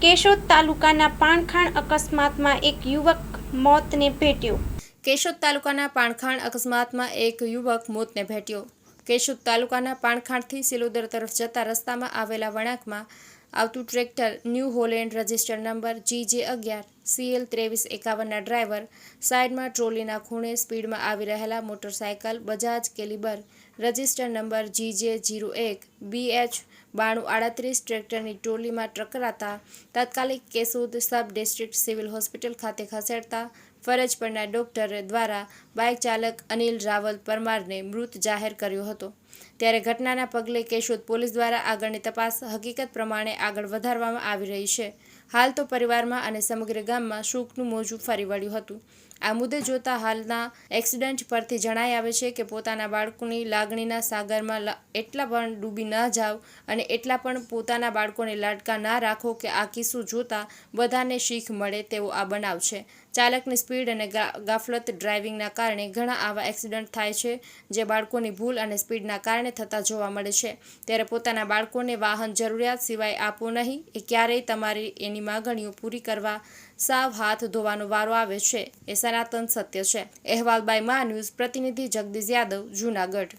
કેશોદ તાલુકાના પાણખાણ અકસ્માતમાં એક યુવક મોતને ભેટ્યો. કેશોદ તાલુકાના પાણખાણ અકસ્માતમાં એક યુવક મોતને ભેટ્યો. કેશોદ તાલુકાના પાણખાણથી સિલોદર તરફ જતા રસ્તામાં આવેલા વળાંકમાં આવતું tractor new Holland register number G J અગિયાર, સીએલ ત્રેવીસ એકાવનના ડ્રાઈવર સાઇડમાં ટ્રોલીના ખૂણે સ્પીડમાં આવી રહેલા motorcycle, Bajaj caliber register number G J zero એક, બી એચ બાણું આડત્રીસ ટ્રેક્ટરની ટ્રોલીમાં ટકરાતા તાત્કાલિક Kesud sub district civil hospital ખાતે ખસેડતા ફરજ પરના ડોક્ટર દ્વારા બાઇક ચાલક અનિલ રાવલ પરમારને મૃત જાહેર કર્યો હતો. ત્યારે ઘટનાના પગલે કેશોદ પોલીસ દ્વારા આગળની તપાસ હકીકત પ્રમાણે આગળ વધારવામાં આવી રહી છે. હાલ તો પરિવારમાં અને સમગ્ર ગામમાં શોકનું મોજું ફરી વળ્યું હતું. આ મુદ્દે જોતા હાલના એક્સિડન્ટ પરથી જણાઈ આવે છે કે પોતાના બાળકોની લાગણીના સાગરમાં એટલા પણ ડૂબી ન જાઓ અને એટલા પણ પોતાના બાળકોને લાડકા ના રાખો કે આ કિસ્સો જોતા બધાને શીખ મળે તેવો આ બનાવ છે. ચાલકની સ્પીડ અને ગાફલત ડ્રાઇવિંગના કારણે ઘણા આવા એક્સિડન્ટ થાય છે જે બાળકોની ભૂલ અને સ્પીડના કારણે થતા જોવા મળે છે. ત્યારે પોતાના બાળકોને વાહન જરૂરિયાત સિવાય આપો નહીં, એ ક્યારેય તમારી એની માગણીઓ પૂરી કરવા સાવ હાથ ધોવાનો વારો આવે છે. એ સનાતન સત્ય છે. અહેવાલ બાય મા ન્યૂઝ પ્રતિનિધિ જગદીશ યાદવ, જૂનાગઢ.